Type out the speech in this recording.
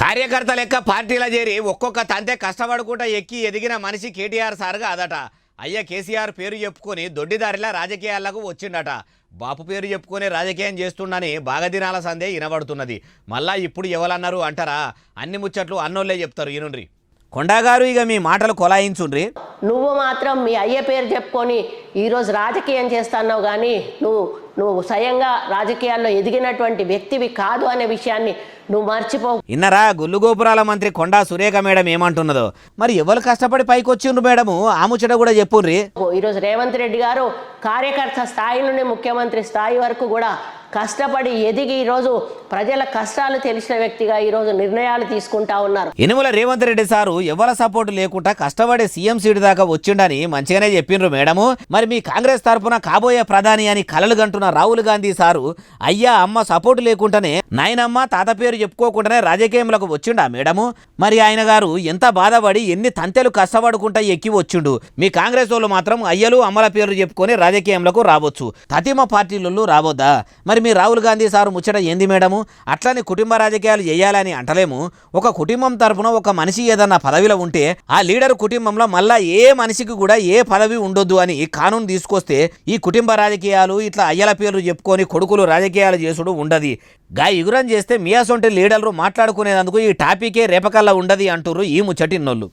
కార్యకర్త లెక్క పార్టీలో చేరి ఒక్కొక్క తంతే కష్టపడుకుంటా ఎక్కి ఎదిగిన మనిషి కేటీఆర్ సార్ కాదట అయ్య కేసీఆర్ పేరు చెప్పుకొని దొడ్డిదారిలా రాజకీయాలకు వచ్చిండట. బాపు పేరు చెప్పుకొని రాజకీయం చేస్తుండని బాగదినాల సందే వినబడుతున్నది. మళ్ళా ఇప్పుడు ఎవరన్నారు అంటారా? అన్ని ముచ్చట్లు అన్నోళ్ళే చెప్తారు ఈనుండ్రి. కొండాగారు ఇక మీ మాటలు కొలాయించుండ్రి. నువ్వు మాత్రం మీ అయ్య పేరు చెప్పుకొని ఈరోజు రాజకీయం చేస్తున్నావు కానీ నువ్వు నువ్వు స్వయంగా రాజకీయాల్లో ఎదిగినటువంటి వ్యక్తివి కాదు అనే విషయాన్ని నువ్వు మర్చిపో ఇన్నరా గుల్లు గోపురాల మంత్రి కొండా సురేఖ మేడం ఏమంటున్నదో? మరి ఎవరు కష్టపడి పైకి వచ్చిండ్రు మేడము? ఆ ముచ్చట కూడా చెప్పుర్రి. ఈరోజు రేవంత్ రెడ్డి గారు కార్యకర్త స్థాయి నుండి ముఖ్యమంత్రి స్థాయి వరకు కూడా కష్టపడి ఎదిగి ఈరోజు ప్రజల కష్టాలు తెలిసిన వ్యక్తిగా ఈరోజు నిర్ణయాలు తీసుకుంటా ఉన్నారు. ఇనుముల రేవంత్ రెడ్డి సారు ఎవరి సపోర్ట్ లేకుండా కష్టపడి సీఎం సీటు దాకా వచ్చిండని మంచిగానే చెప్పిండ్రు మేడము. మరి మరి మీ కాంగ్రెస్ తరఫున కాబోయే ప్రధాని అని కలలు గంటున్న రాహుల్ గాంధీ సారు అయ్యా అమ్మ సపోర్ట్ లేకుండానే నాయనమ్మ తాత పేరు చెప్పుకోకుండానే రాజకీయంలోకి వచ్చిండా మేడము? మరి ఆయన గారు ఎంత బాధపడి ఎన్ని తంతెలు కష్టపడుకుంటా ఎక్కి వచ్చిండు? మీ కాంగ్రెస్ వాళ్ళు మాత్రం అయ్యలు అమ్మల పేరు చెప్పుకొని రాజకీయంలోకి రావచ్చు. తతిమ పార్టీలలో రావద్దా? మరి మీ రాహుల్ గాంధీ సారు ముచ్చట ఏంది మేడము? అట్లని కుటుంబ రాజకీయాలు చేయాలని అంటలేము. ఒక కుటుంబం తరపున ఒక మనిషి ఏదన్నా పదవిలో ఉంటే ఆ లీడర్ కుటుంబంలో మళ్ళా ఏ మనిషికి కూడా ఏ పదవి ఉండొద్దు అని కానూన్ తీసుకొస్తే ఈ కుటుంబ రాజకీయాలు ఇట్లా అయ్యల పేర్లు చెప్పుకొని కొడుకులు రాజకీయాలు చేసుడు ఉండదు. గా ఇగురం చేస్తే మీ అసొంటి లీడర్లు మాట్లాడుకునేందుకు ఈ టాపికే రేపకల్లా ఉండదు అంటుర్రు ఈ ముచ్చటిన్నోళ్ళు.